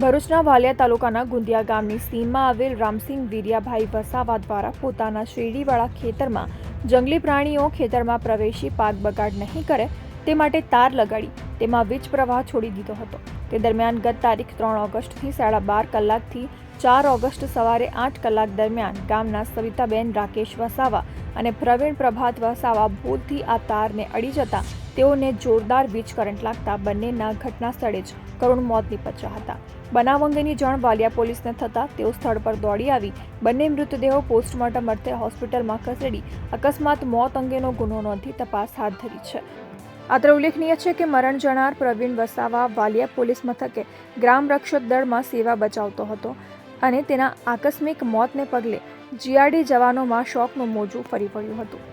ભરૂચના વાલિયા તાલુકાના ગુંદિયા ગામની સીમમાં આવેલ રામસિંહ વીરિયાભાઈ વસાવા દ્વારા પોતાના શેરડીવાળા ખેતરમાં જંગલી પ્રાણીઓ ખેતરમાં પ્રવેશી પાક બગાડ નહીં કરે તે માટે તાર લગાડી તેમાં વીજ પ્રવાહ છોડી દીધો હતો. તે દરમિયાન ગત તારીખ ત્રણ ઓગસ્ટથી સાડા બાર કલાકથી ચાર ઓગસ્ટ સવારે આઠ કલાક દરમિયાન ગામના સવિતાબેન રાકેશ વસાવા અને પ્રવીણ પ્રભાત વસાવા ભૂલથી આ તારને અડી જતા તેઓને જોરદાર વીજ કરંટ લાગતા બંનેના ઘટના સ્થળે જ કરુણ મોત નીપજ્યા હતા. બનાવ અંગેની જાણ વાલિયા પોલીસને થતાં તેઓ સ્થળ પર દોડી આવી. બંને મૃતદેહો પોસ્ટમોર્ટમ અર્થે હોસ્પિટલમાં ખસેડી અકસ્માત મોત અંગેનો ગુનો નોંધી તપાસ હાથ ધરી છે. અત્રે ઉલ્લેખનીય છે કે મરણ જનાર પ્રવીણ વસાવા વાલિયા પોલીસ મથકે ગ્રામ રક્ષક દળમાં સેવા બચાવતો હતો અને તેના આકસ્મિક મોતને પગલે જીઆરડી જવાનોમાં શોકનું મોજું ફરી વળ્યું હતું.